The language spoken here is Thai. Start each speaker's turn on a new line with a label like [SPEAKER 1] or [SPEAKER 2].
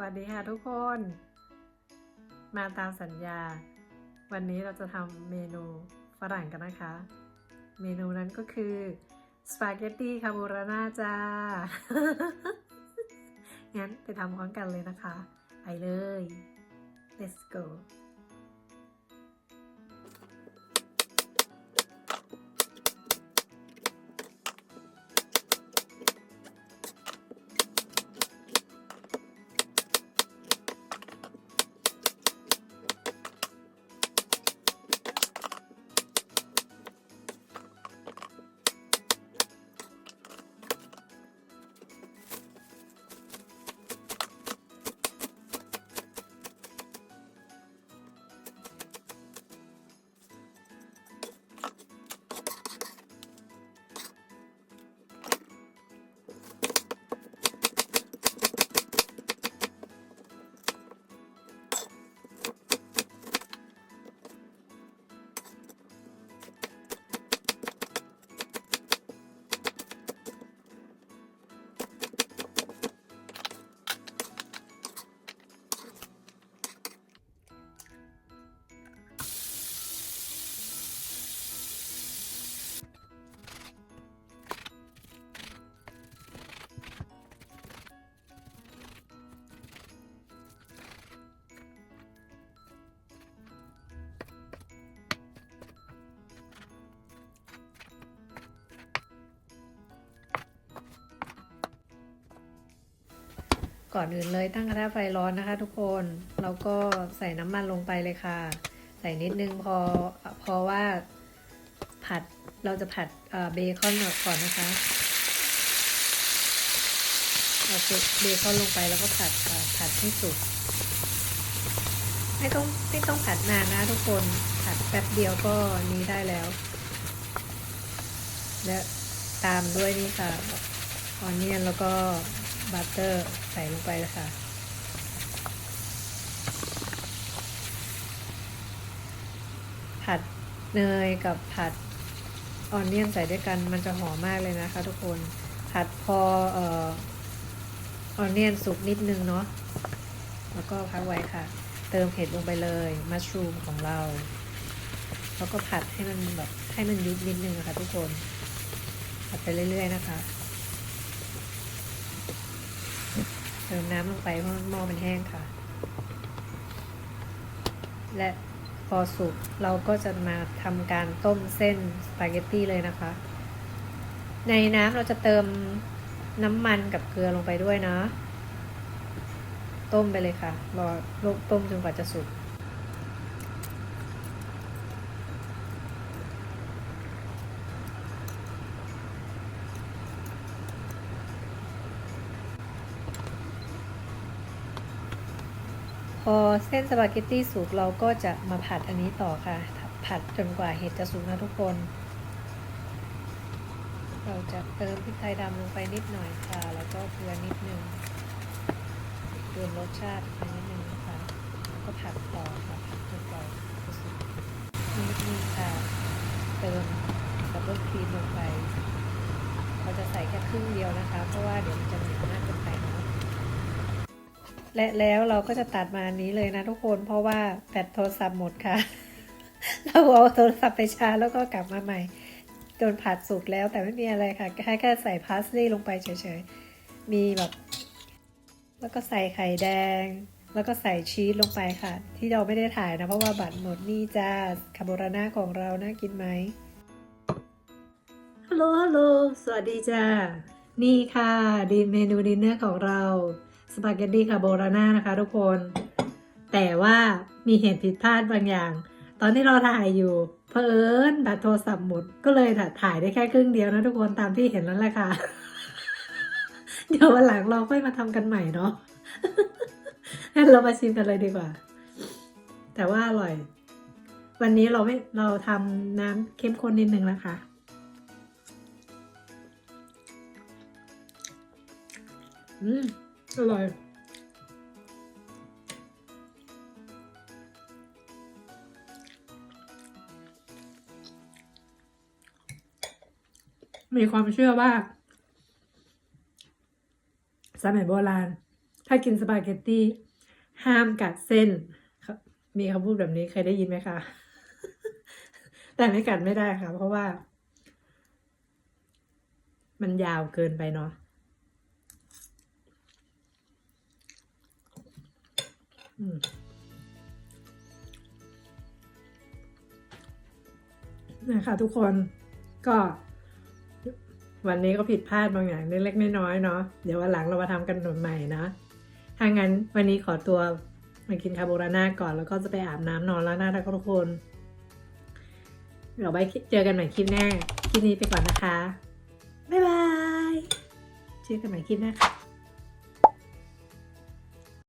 [SPEAKER 1] วัสดีค่ะทุกคน มาตามสัญญา วันนี้เราจะทำเมนูฝรั่งกันนะคะ เมนูนั้นก็คือ สปาเกตตี้คาโบราร่าจ้า งั้นไปทำพร้อมกันเลยนะคะ ไปเลย let's go ก่อนอื่นเลยตั้งกระทะไฟร้อนนะคะ ทุกคนแล้วก็ใส่น้ำมันลงไปเลยค่ะ ใส่นิดนึงพอเพราะว่าผัดเราจะผัดเบคอนก่อนนะคะเอาเบคอนลงไปแล้วก็ผัดผัดให้สุกไม่ต้องไม่ต้องผัดนานนะทุกคนผัดแป๊บเดียวก็นี้ได้แล้ว และตามด้วยนี่ค่ะออนเนียนแล้วก็ บัตเตอร์ใส่ลงไปเลยค่ะ ผัดเนยกับผัดออนเนียนใส่ด้วยกันมันจะหอมมากเลยนะคะทุกคนผัดพอเอ่อออนเนียนสุกนิดนึงเนาะแล้วก็พักไว้ค่ะ เติมเห็ดลงไปเลยมัชรูมของเรา แล้วก็ผัดให้มันแบบให้มันยุบนิดนึงนะคะทุกคนผัดไปเรื่อย ๆ นะคะ เติมน้ำลงไปเพราะหม้อมันแห้งค่ะ และพอสุกเราก็จะมาทำการต้มเส้นสปาเกตตี้เลยนะคะ ในน้ำเราจะเติมน้ำมันกับเกลือลงไปด้วยนะ ต้มไปเลยค่ะ รอต้มจนกว่าจะสุก พอเส้นสปาเกตตี้สุกเราก็จะมาผัดอันนี้ต่อค่ะ ผัดจนกว่าเห็ดจะสุกนะทุกคน เราจะเติมพริกไทยดำลงไปนิดหน่อยค่ะ แล้วก็เกลือนิดนึงเติมรสชาติไปนิดนึงนะคะแล้วก็ผัดต่อค่ะผัดจนกว่าจะสุกนิดนึงค่ะ เติมดับเบิลครีมลงไป เราจะใส่แค่ครึ่งเดียวนะคะ เพราะว่าเดี๋ยวมันจะเหนียวมากเกินไป และแล้วเราก็จะตัดมาอันนี้เลยนะทุกคนเพราะว่าแบตโทรศัพท์หมดค่ะ เราเอาโทรศัพท์ไปชาร์จแล้วก็กลับมาใหม่จนผัดสุกแล้วแต่ไม่มีอะไรค่ะแค่แค่ใส่พาสลีย์ลงไปเฉยๆ มีแบบ แล้วก็ใส่ไข่แดง แล้วก็ใส่ชีสลงไปค่ะ ที่เราไม่ได้ถ่ายนะ เพราะว่าบัตรหมดนี่จ้าคาโบราน่าของเราน่ากินไหมฮัลโหลฮัลโหลสวัสดีจ้านี่ค่ะดีเมนูดินเนอร์ของเรา ปาเกตตี้คาโบนาร่านะคะทุกคน แต่ว่ามีเหตุผิดพลาดบางอย่าง ตอนที่เราถ่ายอยู่เพอเอิญแบตโทรศัพท์หมด ก็เลยถ่ายได้แค่ครึ่งเดียวนะทุกคนตามที่เห็นแล้วแหละค่ะ เดี๋ยววันหลังเราค่อยมาทำกันใหม่เนาะงั้นเรามาชิมกันเลยดีกว่า แต่ว่าอร่อย วันนี้เราไม่เราทำน้ำเข้มข้นนิดนึงนะคะอืม อร่อยมีความเชื่อว่า สมัยโบราณ ถ้ากินสปาเกตตี้ ห้ามกัดเส้น มีคำพูดแบบนี้เคยได้ยินไหมคะ แต่ไม่กัดไม่ได้ค่ะ เพราะว่า มันยาวเกินไปเนาะอืม นะคะทุกคนก็ วันนี้ก็ผิดพลาดบางอย่างเล็กๆน้อยๆเนาะเดี๋ยววันหลังเรามาทำกันใหม่นะถ้างั้นวันนี้ขอตัวมากินคาโบนาร่าก่อนแล้วก็จะไปอาบน้ำนอนแล้วนะทุกคนเดี๋ยวไว้เจอกันใหม่คลิปหน้า คลิปนี้ไปก่อนนะคะ บ๊ายบาย เจอกันใหม่คลิปหน้าค่ะ